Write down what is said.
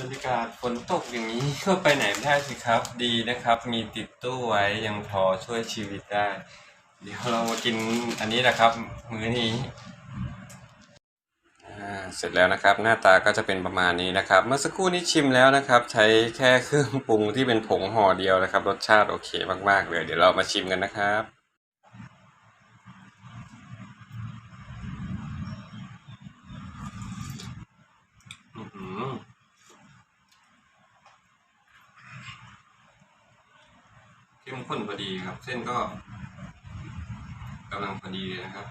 บรรยากาศฝนตกอย่างนี้ก็ไปไหนไม่ได้สิครับ ดีนะครับ มีติดตู้ไว้ยังพอช่วยชีวิตได้ เดี๋ยวเรามากินอันนี้นะครับ มื้อนี้เสร็จแล้วนะครับ หน้าตาก็จะเป็นประมาณนี้นะครับ เมื่อสักครู่นี้ชิมแล้วนะครับ ใช้แค่เครื่องปรุงที่เป็นผงห่อเดียวนะครับ รสชาติโอเคมากๆเลย เดี๋ยวเรามาชิมกันนะครับ อื้อหือ เข้มข้นพอดีครับ เส้นก็กำลังพอดีนะครับ